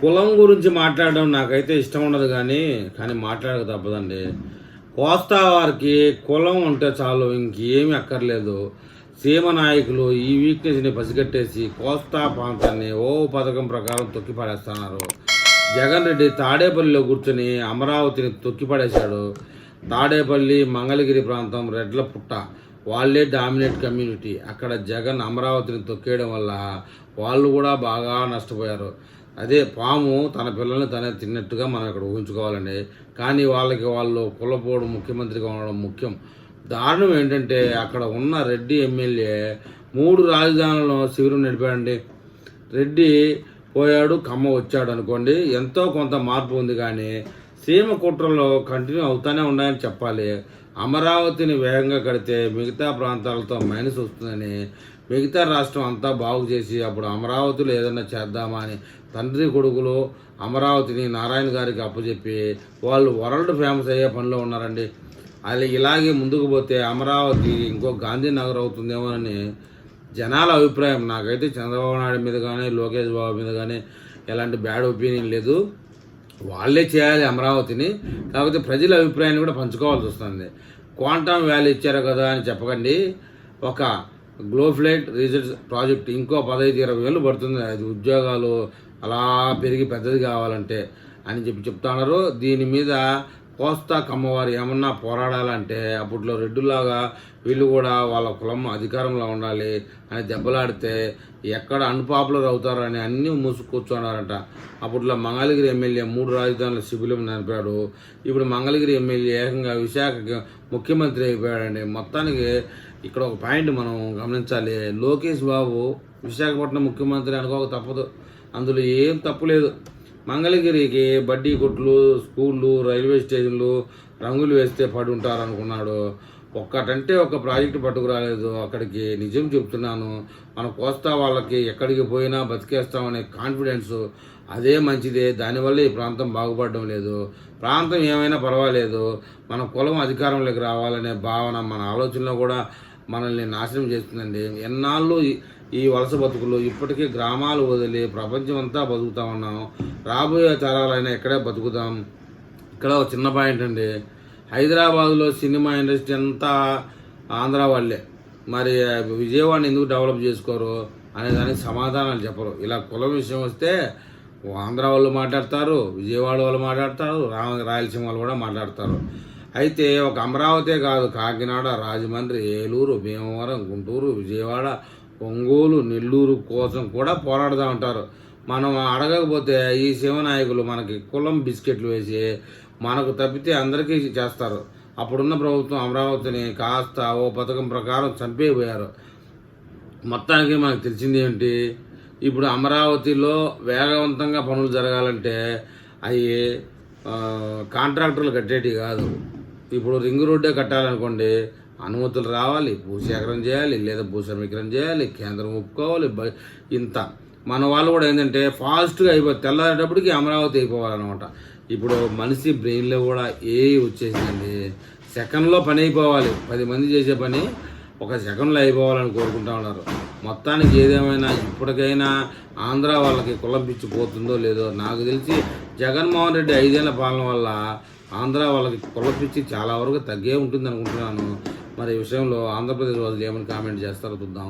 కులం గురించి మాట్లాడడం నాకైతే ఇష్టం ఉండదు కానీ కానీ మాట్లాడక తప్పదండి. కోస్తా వారికి కులం ఉంటే చాలు ఇంకేమీ అక్కర్లేదు. సీమ నాయకులు ఈ వీక్నెస్ని పసిగట్టేసి కోస్తా ప్రాంతాన్ని ఓ పథకం ప్రకారం తొక్కి పడేస్తున్నారు జగన్ రెడ్డి తాడేపల్లిలో కూర్చొని అమరావతిని తొక్కి పడేశాడు తాడేపల్లి మంగళగిరి ప్రాంతం రెడ్ల పుట్ట. వాళ్ళే డామినేట్ కమ్యూనిటీ. అక్కడ జగన్ అమరావతిని తొక్కేయడం వల్ల వాళ్ళు కూడా బాగా నష్టపోయారు. అదే పాము తన పిల్లల్ని తనే తిన్నట్టుగా మనం ఇక్కడ ఊహించుకోవాలండి. కానీ వాళ్ళకి వాళ్ళు కులపోడు ముఖ్యమంత్రిగా ఉండడం ముఖ్యం. దారుణం ఏంటంటే అక్కడ ఉన్న రెడ్డి ఎమ్మెల్యే మూడు రాజధానులను శిబిరం నడిపాడండి. రెడ్డి పోయాడు కమ్మ వచ్చాడు అనుకోండి ఎంతో కొంత మార్పు ఉంది కానీ సీమ కుట్రలో కంటిన్యూ అవుతానే ఉన్నాయని చెప్పాలి. అమరావతిని వేగంగా కడితే మిగతా ప్రాంతాలతో మైనస్ వస్తుందని మిగతా రాష్ట్రం అంతా బాగు చేసి అప్పుడు అమరావతిలో ఏదైనా చేద్దామా అని తండ్రి కొడుకులు అమరావతిని నారాయణ గారికి అప్పచెప్పి వాళ్ళు వరల్డ్ ఫేమస్ అయ్యే పనిలో ఉన్నారండి. అది ఇలాగే ముందుకు పోతే అమరావతి ఇంకో గాంధీనగర్ అవుతుందేమోనని జనాల అభిప్రాయం. నాకైతే చంద్రబాబు నాయుడు మీద కానీ లోకేష్ బాబు మీద కానీ ఎలాంటి బ్యాడ్ ఒపీనియన్ లేదు. వాళ్ళే చేయాలి అమరావతిని. కాకపోతే ప్రజల అభిప్రాయాన్ని కూడా పంచుకోవాల్సి వస్తుంది. క్వాంటమ్ వ్యాలీ ఇచ్చారు కదా అని చెప్పకండి. ఒక గ్లోఫ్లైట్ రీసెర్చ్ ప్రాజెక్ట్ ఇంకో పదహైదు ఇరవై వేలు పడుతుంది. అది ఉద్యోగాలు అలా పెరిగి పెద్దది కావాలంటే అని చెప్పి చెప్తున్నారు దీని మీద కోస్తా అమ్మవారు ఏమన్నా పోరాడాలంటే అప్పట్లో రెడ్డులాగా వీళ్ళు కూడా వాళ్ళ కులం అధికారంలో ఉండాలి అని దెబ్బలాడితే ఎక్కడ అన్పాపులర్ అవుతారని అన్నీ మూసు కూర్చున్నారంట. అప్పట్లో మంగళగిరి ఎమ్మెల్యే మూడు రాజధానుల శిబిరం నడిపాడు. ఇప్పుడు మంగళగిరి ఎమ్మెల్యే ఏకంగా విశాఖకి ముఖ్యమంత్రి అయిపోయాడండి. మొత్తానికి ఇక్కడ ఒక పాయింట్ మనం గమనించాలి. లోకేష్ బాబు విశాఖపట్నం ముఖ్యమంత్రి అనుకోక తప్పదు. అందులో ఏం తప్పు లేదు. మంగళగిరికి బడ్డీ కొట్లు స్కూళ్ళు రైల్వే స్టేషన్లు రంగులు వేస్తే పడి ఉంటారు అనుకున్నాడు ఒక్కటంటే ఒక ప్రాజెక్టు పట్టుకురాలేదు. అక్కడికి నిజం చెప్తున్నాను. మన కోస్తా వాళ్ళకి ఎక్కడికి పోయినా బతికేస్తామనే కాన్ఫిడెన్స్ అదే మంచిదే. దానివల్ల ఈ ప్రాంతం బాగుపడడం లేదు. ప్రాంతం ఏమైనా పర్వాలేదు. మన కులం అధికారంలోకి రావాలనే భావన మన ఆలోచనలో కూడా మనల్ని నాశనం చేస్తుందండి. ఎన్నాళ్ళు ఈ- వలస బతుకులు ఇప్పటికీ గ్రామాలు వదిలి ప్రపంచం అంతా బతుకుతా ఉన్నాం రాబోయే తరాలైనా ఎక్కడే బతుకుతాం ఇక్కడ ఒక చిన్న పాయింట్ అండి. హైదరాబాద్లో సినిమా ఇండస్ట్రీ అంతా ఆంధ్ర వాళ్ళే. మరి విజయవాడని ఎందుకు డెవలప్ చేసుకోరు అనే దానికి సమాధానాలు చెప్పరు. ఇలా కులం విషయం వస్తే ఆంధ్ర వాళ్ళు మాట్లాడతారు విజయవాడ వాళ్ళు మాట్లాడతారు రామ రాయలసీమ వాళ్ళు కూడా మాట్లాడతారు. అయితే ఒక అమరావతే కాదు కాకినాడ రాజమండ్రి ఏలూరు భీమవరం గుంటూరు విజయవాడ ఒంగోలు నెల్లూరు కోసం కూడా పోరాడుతూ ఉంటారు. మనం అడగకపోతే ఈ శివనాయకులు మనకి కులం బిస్కెట్లు వేసి మనకు తప్పితే అందరికీ చేస్తారు. అప్పుడున్న ప్రభుత్వం అమరావతిని కాస్త ఓ పథకం ప్రకారం చంపేపోయారు మొత్తానికి మనకు తెలిసింది ఏంటి? ఇప్పుడు అమరావతిలో వేగవంతంగా పనులు జరగాలంటే అవి కాంట్రాక్టర్లు కట్టేటి కాదు. ఇప్పుడు రింగ్ రోడ్డే కట్టాలనుకోండి అనుమతులు రావాలి భూసేకరణ చేయాలి లేదా భూసమీకరణ చేయాలి కేంద్రం ఒప్పుకోవాలి ఇంత. మన వాళ్ళు కూడా ఏంటంటే ఫాస్ట్గా అయిపోయి తెల్లారేటప్పటికి అమరావతి అయిపోవాలన్నమాట. ఇప్పుడు మనిషి బ్రెయిన్లో కూడా ఏ వచ్చేసిందండి. సెకండ్లో పని అయిపోవాలి పది మంది చేసే పని ఒక సెకండ్లో అయిపోవాలని కోరుకుంటా ఉన్నారు. మొత్తానికి ఏదేమైనా ఇప్పటికైనా ఆంధ్ర వాళ్ళకి కులం పిచ్చిపోతుందో లేదో నాకు తెలిసి జగన్మోహన్ రెడ్డి ఐదేళ్ళ పాలన వల్ల ఆంధ్ర వాళ్ళకి కుల పిచ్చి చాలా వరకు తగ్గే ఉంటుంది అనుకుంటున్నాను మరి ఈ విషయంలో ఆంధ్రప్రదేశ్ వాళ్ళు ఏమని కామెంట్ చేస్తారో చూద్దాం.